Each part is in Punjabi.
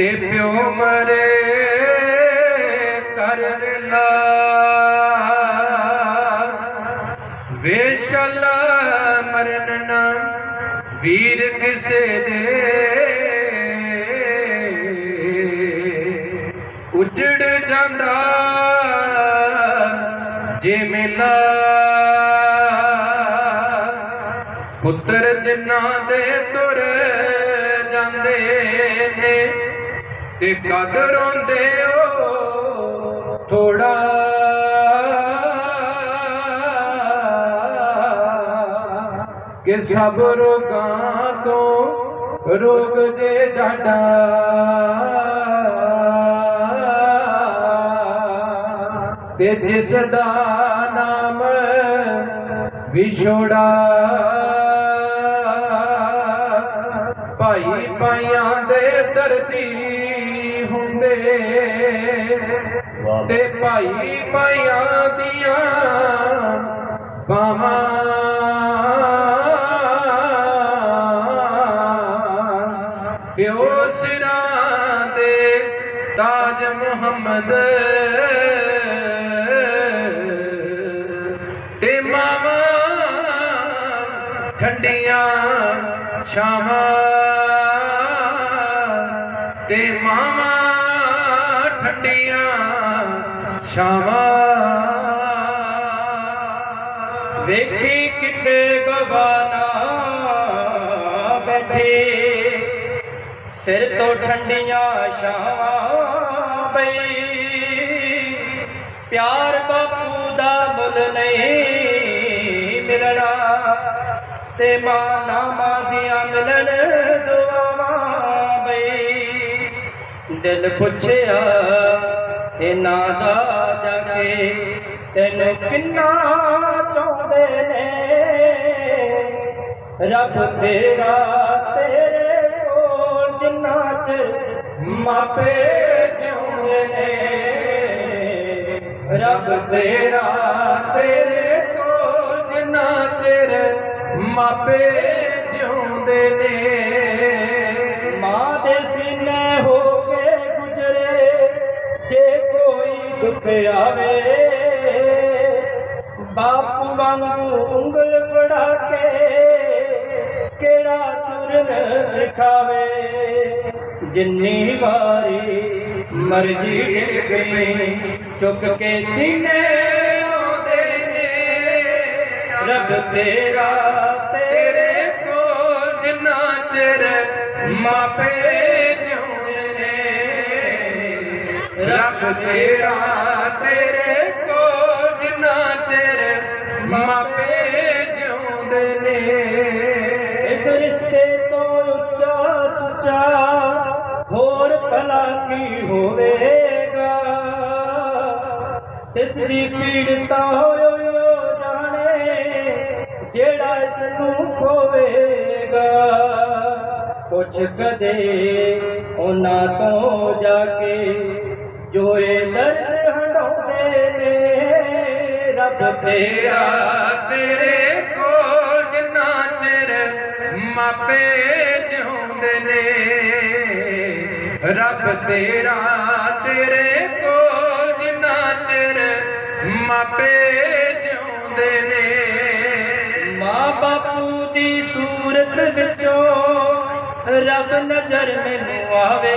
ਤੇ ਪਿਓ ਮਰੇ ਕਰ ਲਾ ਵੇਸ਼ਲ ਮਰਨ ਨਾ ਵੀਰ ਕਿਸੇ ਦੇ। ਉਜੜ ਜਾਂਦਾ ਜੇ ਮਿਲਾ। ਪੁੱਤਰ ਜਿਨ੍ਹਾਂ ਦੇ ਤੁਰ ਜਾਂਦੇ ਨੇ ਤੇ ਕਦ ਰੋਂਦੇ ਓ ਥੋੜਾ। ਕਿ ਸਭ ਰੋਗਾਂ ਤੋਂ ਰੋਗ ਜੇ ਡਾਡਾ। ਤੇ ਜਿਸ ਦਾ ਨਾਮ ਵਿਛੋੜਾ ਭਾਈ ਪਾਈਆਂ ਦੇ ਦਰਦੀ ਹੁੰਦੇ। ਤੇ ਭਾਈ ਪਾਈਆਂ ਦੀਆਂ ਬਾਵਾਂ ਪਿਓ ਸਿਰਾਂ ਦੇ ਤਾਜ ਮੁਹੰਮਦ। ਤੇ ਮਾਵਾ ਠੰਡੀਆਂ ਸ਼ਾਮਾਂ ਸ਼ਾਮਾਂ। ਵੇਖੀ ਕਿਤੇ ਗਵਾਨਾ ਬੈਠੇ। ਸਿਰ ਤੋਂ ਠੰਡੀਆਂ ਛਾਵਾਂ ਬਈ ਪਿਆਰ ਬਾਪੂ ਦਾ ਮੁੱਲ ਨਹੀਂ ਮਿਲਣਾ। ਤੇ ਮਾਂ ਨਾਮਾਂ ਦੀਆਂ ਮਿਲਣ ਦੁਆਵਾਂ ਬਈ ਦਿਲ ਪੁੱਛਿਆ ਇਹਨਾਂ ਦਾ ਜਾ ਕੇ ਤੈਨੂੰ ਕਿੰਨਾ ਚਾਹੁੰਦੇ ਨੇ? ਰੱਬ ਤੇਰਾ ਤੇਰੇ ਕੋਲ ਜਿੰਨਾ ਚਿਰ ਮਾਪੇ ਜਿਉਂਦੇ ਨੇ। ਰੱਬ ਤੇਰਾ ਤੇਰੇ ਕੋਲ ਜਿੰਨਾ ਚਿਰ ਮਾਪੇ ਜਿਉਂਦੇ ਨੇ। ਆਵੇ। ਬਾਪੂ ਵਾਂਗੂ ਉਂਗਲ ਫੜਾ ਕੇ ਕਿਹੜਾ ਤੁਰਨ ਸਿਖਾਵੇ? ਜਿੰਨੀ ਵਾਰੀ ਮਰਜ਼ੀ ਡਿੱਗ ਪਈ, ਚੁੱਕ ਕੇ ਸੀਨੇ ਲਾਉਂਦੇ ਨੇ। ਰੱਬ ਤੇਰਾ ਤੇਰੇ ਤੇਰੇ ਕੋਲ ਜਿੰਨਾ ਚਿਰ ਮਾਪੇ ਜਿਉਂਦੇ ਨੇ। ਰੱਬ ਤੇਰਾ ਤੇਰੇ ਕੋਲ ਜਿੰਨਾ ਚਿਰ ਮਾਪੇ ਜਿਉਂਦੇ ਨੇ। ਇਸ ਰਿਸ਼ਤੇ ਤੋਂ ਉੱਚਾ ਸੁੱਚਾ ਹੋਰ ਭਲਾ ਕੀ ਹੋਵੇਗਾ? ਇਸ ਦੀ ਪੀੜਤਾ ਹੋਇਓ ਜਾਣੇ, ਜਿਹੜਾ ਇਸ ਨੂੰ ਖੋਵੇਗਾ। ਕੁਛ ਕਦੇ ਉਹਨਾਂ ਤੋਂ ਜਾ ਕੇ ਜੋ ਇਹ ਦਰਦ ਹੰਡਾਉਂਦੇ ਨੇ, ਰੱਬ ਤੇਰਾ ਤੇਰਾ ਤੇਰੇ ਕੋਲ ਜਿੰਨਾ ਚਿਰ ਮਾਪੇ ਜਿਉਂਦੇ ਨੇ, ਰੱਬ ਤੇਰਾ ਤੇਰੇ ਕੋਲ ਜਿੰਨਾ ਚਿਰ ਮਾਪੇ ਜਿਉਂਦੇ ਨੇ। ਮਾਂ ਬਾਪੂ ਦੀ ਸੂਰਤ ਵਿੱਚੋਂ ਰੱਬ ਨਜ਼ਰ ਮੈਨੂੰ ਆਵੇ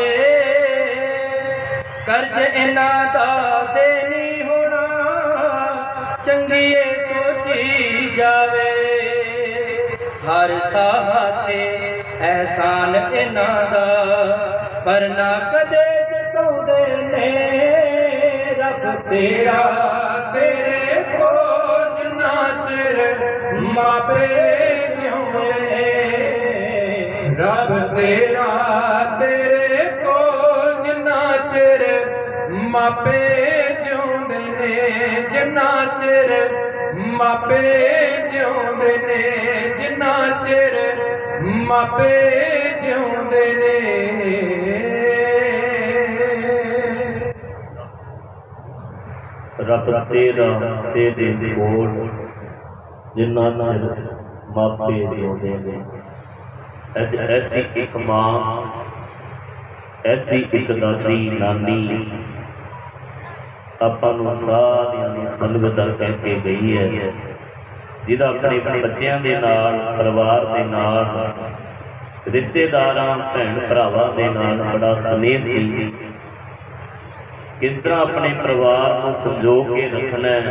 ਕਰਜ਼ ਇਹਨਾਂ ਦਾ ਦੇ ਨਹੀਂ ਹੋਣਾ ਚੰਗੀਏ ਸੋਚੀ ਜਾਵੇ। ਹਰ ਸਾਹ ਤੇ ਅਹਿਸਾਨ ਇਹਨਾਂ ਦਾ, ਪਰ ਨਾ ਕਦੇ ਚੁਕਾਉਂਦੇ ਨੇ, ਰੱਬ ਤੇਰਾ ਤੇਰੇ ਕੋਲ ਜਿੰਨਾ ਚਿਰ ਮਾਪੇ ਜਿਉਂਦੇ ਰੱਬ ਤੇਰਾ ਤੇਰੇ ਮਾਪੇ ਜਿਉਂਦੇ ਨੇ, ਜਿੰਨਾ ਚਿਰ ਮਾਪੇ ਜਿਉਂਦੇ ਨੇ, ਜਿੰਨਾ ਚਿਰ ਮਾਪੇ ਜਿਉਂਦੇ ਨੇ। ਰੱਬ ਤੇਰਾ ਤੇਰੇ ਦੇ ਕੋਲ ਜਿਨ੍ਹਾਂ ਨਾਲ ਮਾਪੇ ਜਿਉਂਦੇ ਨੇ। ਅੱਜ ਐਸੀ ਇੱਕ ਮਾਂ, ਐਸੀ ਇੱਕ ਦਾਦੀ, ਨਾਨੀ ਆਪਾਂ ਨੂੰ ਸਾਰਿਆਂ ਨੂੰ ਅਲਵਿਦਾ ਕਰਕੇ ਗਈ ਹੈ। ਜਿਹਦਾ ਆਪਣੇ ਬੱਚਿਆਂ ਦੇ ਨਾਲ, ਪਰਿਵਾਰ ਦੇ ਨਾਲ, ਰਿਸ਼ਤੇਦਾਰਾਂ, ਭੈਣ ਭਰਾਵਾਂ ਦੇ ਨਾਲ ਬੜਾ ਸਨੇਹ ਸੀ। ਕਿਸ ਤਰ੍ਹਾਂ ਆਪਣੇ ਪਰਿਵਾਰ ਨੂੰ ਸੰਜੋਗ ਕੇ ਰੱਖਣਾ